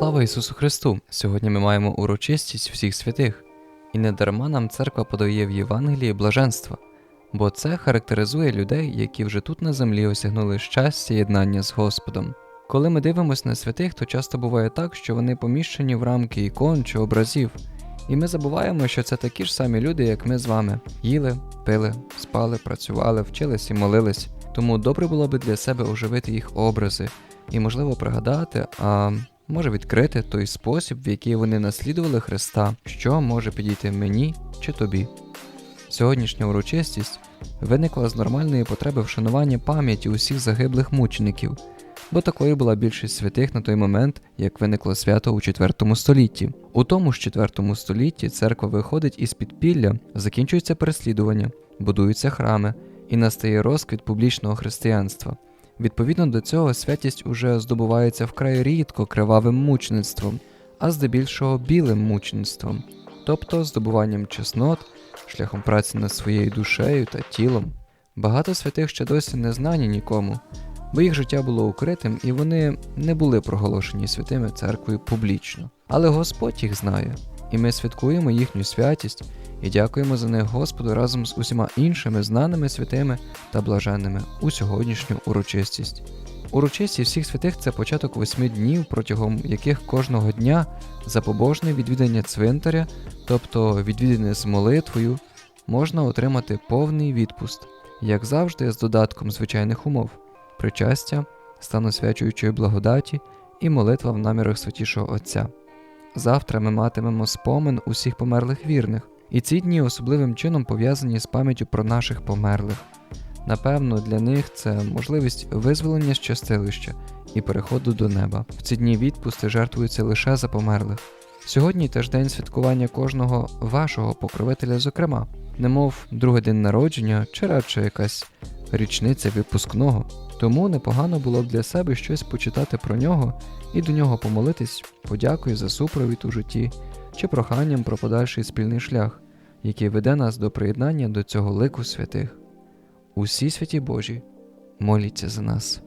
Слава Ісусу Христу! Сьогодні ми маємо урочистість всіх святих, і не дарма нам церква подає в Євангелії блаженства, бо це характеризує людей, які вже тут на землі осягнули щастя єднання з Господом. Коли ми дивимося на святих, то часто буває так, що вони поміщені в рамки ікон чи образів, і ми забуваємо, що це такі ж самі люди, як ми з вами: їли, пили, спали, працювали, вчились і молились. Тому добре було би для себе оживити їх образи і, можливо, пригадати, а може відкрити той спосіб, в який вони наслідували Христа, що може підійти мені чи тобі. Сьогоднішня урочистість виникла з нормальної потреби вшанування пам'яті усіх загиблих мучеників, бо такою була більшість святих на той момент, як виникло свято у IV столітті. У тому ж IV столітті церква виходить із підпілля, закінчується переслідування, будуються храми і настає розквіт публічного християнства. Відповідно до цього святість уже здобувається вкрай рідко кривавим мучеництвом, а здебільшого білим мучеництвом, тобто здобуванням чеснот, шляхом праці над своєю душею та тілом. Багато святих ще досі не знані нікому, бо їх життя було укритим і вони не були проголошені святими церквою публічно. Але Господь їх знає, і ми святкуємо їхню святість і дякуємо за них Господу разом з усіма іншими знаними святими та блаженними у сьогоднішню урочистість. Урочистість всіх святих це початок восьми днів, протягом яких кожного дня за побожне відвідання цвинтаря, тобто відвідане з молитвою, можна отримати повний відпуст, як завжди, з додатком звичайних умов причастя, станосвячуючої благодаті і молитва в намірах святішого Отця. Завтра ми матимемо спомин усіх померлих вірних, і ці дні особливим чином пов'язані з пам'яттю про наших померлих. Напевно, для них це можливість визволення з частилища і переходу до неба. В ці дні відпусти жертвуються лише за померлих. Сьогодні теж день святкування кожного вашого покровителя, зокрема, немов другий день народження чи радше якась річниця випускного. Тому непогано було б для себе щось почитати про нього і до нього помолитись подякою за супровід у житті чи проханням про подальший спільний шлях, який веде нас до приєднання до цього лику святих. Усі святі Божі, моліться за нас.